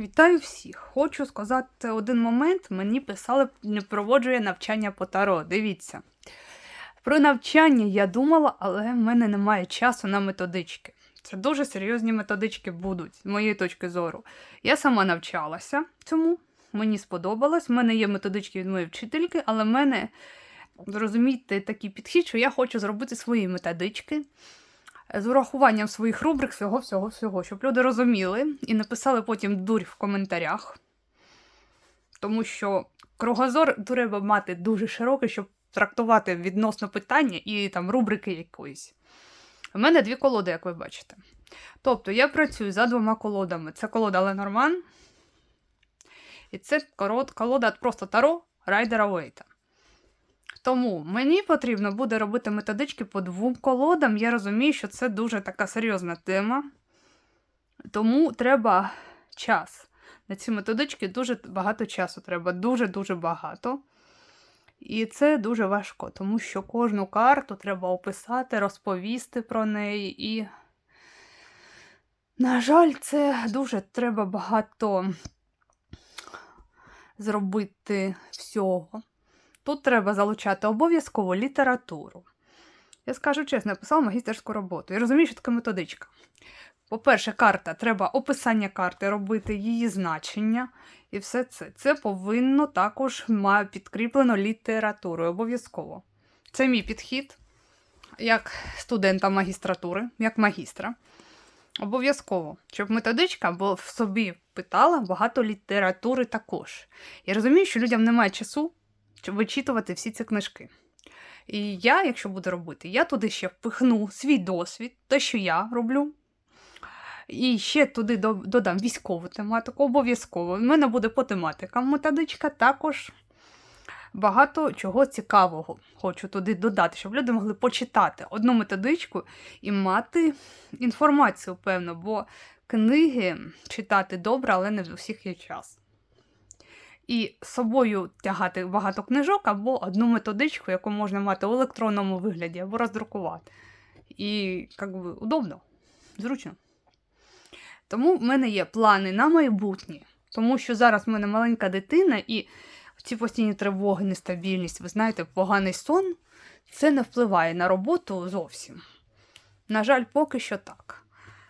Вітаю всіх! Хочу сказати один момент. Мені писали, не проводжує навчання по таро. Дивіться. Про навчання я думала, але в мене немає часу на методички. Це дуже серйозні методички будуть, з моєї точки зору. Я сама навчалася цьому, мені сподобалось. У мене є методички від моєї вчительки, але в мене, зрозумійте, такий підхід, що я хочу зробити свої методички з урахуванням своїх рубрик, всього, всього, всього, щоб люди розуміли і написали потім дурь в коментарях. Тому що кругозор треба мати дуже широкий, щоб трактувати відносно питання і там рубрики якоїсь. У мене дві колоди, як ви бачите. Тобто я працюю за двома колодами. Це колода Ленорман. І це колода просто Таро Райдера Вейта. Тому мені потрібно буде робити методички по двом колодам. Я розумію, що це дуже така серйозна тема. Тому треба час. На ці методички дуже багато часу треба, дуже-дуже багато. І це дуже важко, тому що кожну карту треба описати, розповісти про неї. І, на жаль, це дуже треба багато зробити всього. Тут треба залучати обов'язково літературу. Я скажу чесно, я писала магістерську роботу. Я розумію, що таке методичка. По-перше, карта, треба описання карти робити, її значення і все це. Це повинно також підкріплено літературою, обов'язково. Це мій підхід як студента магістратури, як магістра. Обов'язково, щоб методичка в собі питала багато літератури також. Я розумію, що людям немає часу вичитувати всі ці книжки. І я, якщо буду робити, я туди ще впихну свій досвід, те, що я роблю. І ще туди додам військову тематику, обов'язково. У мене буде по тематикам методичка, також багато чого цікавого хочу туди додати, щоб люди могли почитати одну методичку і мати інформацію, певно, бо книги читати добре, але не в усіх є час і з собою тягати багато книжок або одну методичку, яку можна мати в електронному вигляді, або роздрукувати. І як би, удобно, зручно. Тому в мене є плани на майбутнє, тому що зараз в мене маленька дитина, і ці постійні тривоги, нестабільність, ви знаєте, поганий сон, це не впливає на роботу зовсім. На жаль, поки що так.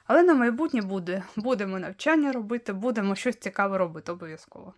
Але на майбутнє буде. Будемо навчання робити, будемо щось цікаве робити обов'язково.